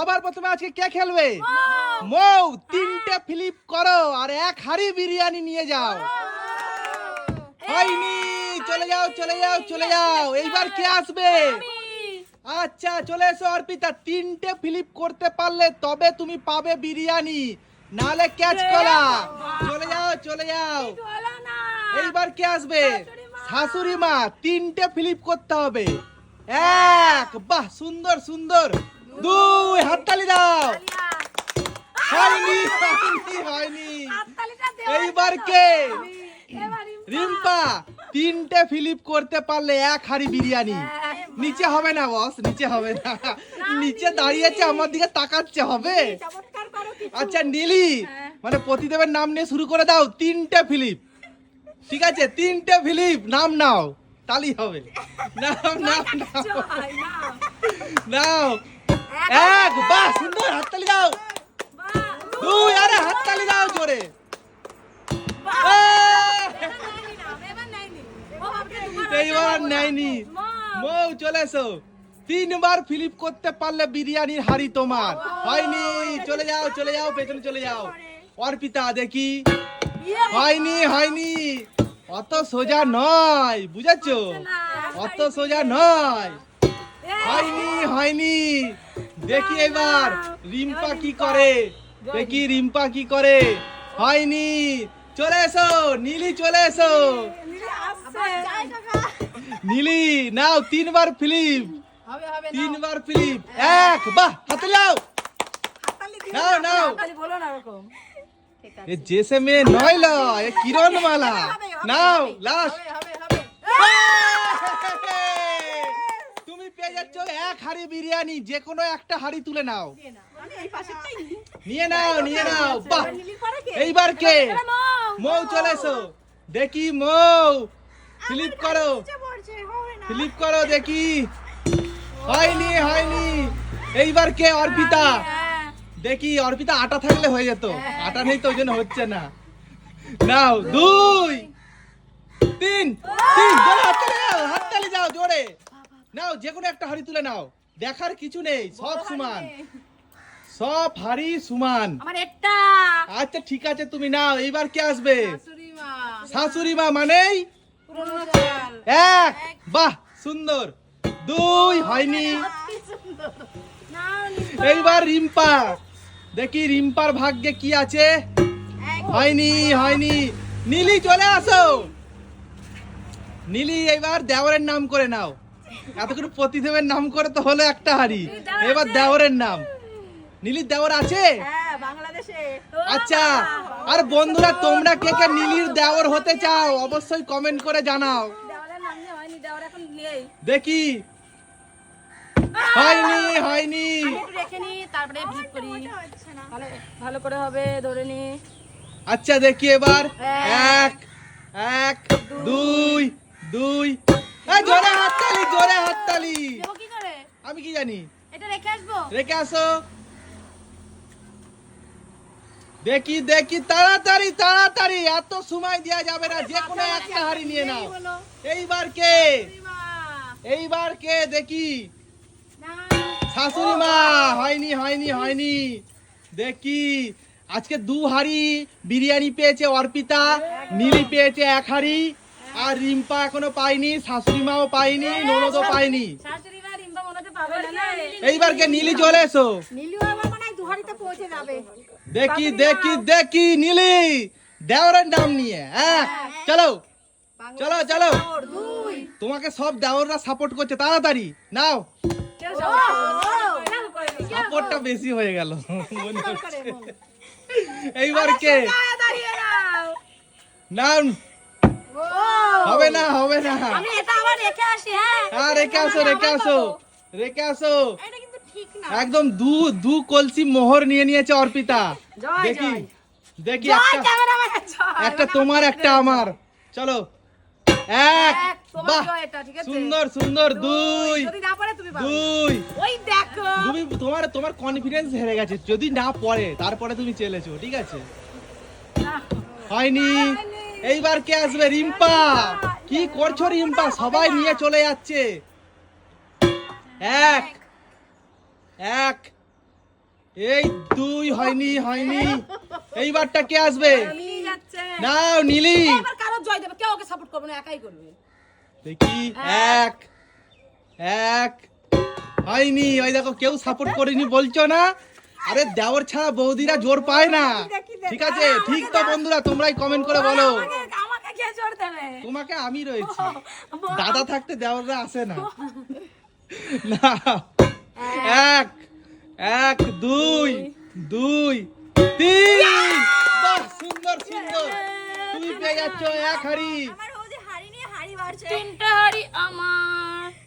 সবার প্রথমে আজকে কে খেলবে? মৌ। তিনটে ফ্লিপ করো আর এক হাড়ি বিরিয়ানি নিয়ে যাও। হয়নি চলে যাও চলে যাও চলে যাও। এইবার কে আসবে? আচ্ছা চলে এসো অর্পিতা। তিনটে ফ্লিপ করতে পারলে তবে তুমি পাবে বিরিয়ানি। নালে ক্যাচ কলা। চলে যাও চলে যাও। এইবার কে আসবে? শাশুড়ি মা তিনটে ফ্লিপ করতে হবে। এক। বাহ সুন্দর সুন্দর। দুই হাততালি দাও। হয়নি হয়নি। হয়নি এইবার কে? রিম্পা। তিনটে ফিলিপ করতে পারলে এক হাড়ি বিরিয়ানি। নিচে হবে না বস নিচে হবে না। নিচে দাঁড়িয়েছে আমার দিকে তাকাচ্ছে হবে? আচ্ছা নীলি মানে প্রতিদেবের নাম নিয়ে শুরু করে দাও। তিনটে ফিলিপ। ঠিক আছে তিনটে ফিলিপ নাম নাও। তালি হবে। নাও। নাও নাও নাও এক বাহ সুন্দর হাততালি দাও। দুই আরে হাততালি দাও জোরে। এইবার নেয়নি। মৌ চলে এসো তিনবার ফিলিপ করতে পারলে বিরিয়ানির হাড়ি তোমার। হয়নি চলে যাও চলে যাও পেছনে চলে যাও। অর্পিতা দেখি। হয়নি হয়নি। অত সোজা নয় বুঝেছ? অত সোজা নয়। হয়নি হয়নি। দেখি এবার রিম্পা কি করে? দেখি রিম্পা কি করে? হয়নি। চলে এসো নীলি চলে এসো। নীলি নাও তিনবার ফিলিপ। তিনবার ফিলিপ। এক বাহ হাতে লাও নাও নাও। বলো না এ জেসে মেয়ে নয় ল এ কিরণ মালা নাও লাস্ট। এক হাড়ি বিরিয়ানি যে কোনো একটা হাড়ি তুলে নাও। নিয়ে নাও। নিয়ে নাও বাহ! এইবার কে? মৌ। চলে এসো। দেখি মৌ। ফ্লিপ করো। ফ্লিপ করো দেখি। হয়নি হয়নি। এইবার কে? অর্পিতা। দেখি অর্পিতা আটা থাকলে হয়ে যেত। আটা নেই তো ওই জন্য হচ্ছে না। নাও দুই তিন তিন হাততালি হাততালি জোরে। নাও যে কোনো একটা হাড়ি তুলে নাও। দেখার কিছু নেই সব সমান। সব হাড়ি সমান। আমার একটা। আচ্ছা ঠিক আছে তুমি নাও এইবার কে আসবে? শাশুড়ি মা। মানেই এক। বাহ সুন্দর। দুই হয়নি। এইবার রিম্পা। দেখি রিম্পার ভাগ্যে কি আছে? হয়নি হয়নি। নীলি চলে আসো। নীলি এইবার দেওয়ারের নাম করে নাও। এতক্ষণ প্রতিদেবের নাম করে তো হলো একটা হাড়ি। এবার দেওরের নাম। নীলির দেওর আছে? হ্যাঁ আচ্ছা আর বন্ধুরা তোমরা কে কে নীলির দেওর হতে চাও অবশ্যই কমেন্ট করে জানাও। দেখি। হয়নি হয়নি। তারপরে ভালো ভালো করে হবে ধরে নি। আচ্ছা দেখি এবার। এক, এক দুই দুই জোরে জোরে দেবো কি করে? আমি কি জানি? এটা রেখে আসব? রেখে আসো। দেখি দেখি তাড়াতাড়ি তাড়াতাড়ি। এত সময় দেওয়া যাবে না যে কোনো একটা হাড়ি নিয়ে নাও। এইবার কে? এইবার কে? দেখি। শাশুড়ি মা। হয়নি হয়নি হয়নি। দেখি। আজকে দু হাড়ি বিরিয়ানি পেয়েছে অর্পিতা নীলি পেয়েছে এক হাড়ি। আর রিম্পা এখনও পাইনি শাশুড়ি মাও পাইনি ননদও পাইনি। এইবার কে নীলি চলে এসো। দেখি দেখি দেখি নীলি। দেওরের নাম নিয়ে হ্যাঁ চলো। চলো চলো। তোমাকে সব দেওররা সাপোর্ট করছে তাড়াতাড়ি নাও। সাপোর্টটা বেশি হয়ে গেল। এইবার কে? নাম। হবে না হবে না। আমি এটা আবার রেখে আসি হ্যাঁ? হ্যাঁ রেখে আসো রেখে আসো রেখে আসো। এটা কিন্তু ঠিক না। একদম দু দু কলসি মোহর নিয়ে নিয়েছে অর্পিতা। দেখি দেখি একটা একটা তোমার একটা আমার। চলো। এক বাহ? সুন্দর সুন্দর দুই দুই। ওই দেখো। তুমি তোমার তোমার কনফিডেন্স হেরে গেছে। যদি না পড়ে তারপরে তুমি চলেছো ঠিক আছে? হয়নি। এইবার কে আসবে? রিম্পা। কি করছ রিম্পা? সবাই নিয়ে চলে যাচ্ছে। এক। এক। এই দুই হয়নি হয়নি। এইবারটা কে আসবে? নাও নীলি। এবার কারও জয় দেবে কেউ ওকে সাপোর্ট করবে না একাই করবে। দেখি এক। এক। হয়নি ওই দেখো কেউ সাপোর্ট করেনি বলছো না? আরে দেওয়ার ছাড়া বৌদিরা জোর পায় না। ঠিক আছে ঠিক তো বন্ধুরা তোমরাই কমেন্ট করে বলো। আমাকে- আমাকে কে জোর দেবে? তোমাকে আমি রয়েছি। দাদা থাকতে দেওয়াররা আসে না। না। এক এক দুই দুই তিন। সুন্দর সুন্দর। তুমি পেয়ে যাচ্ছ এক হাড়ি। আমার বৌদি হাড়ি নিয়ে হাড়ি বাড়ছে। তিনটে হাড়ি আমার।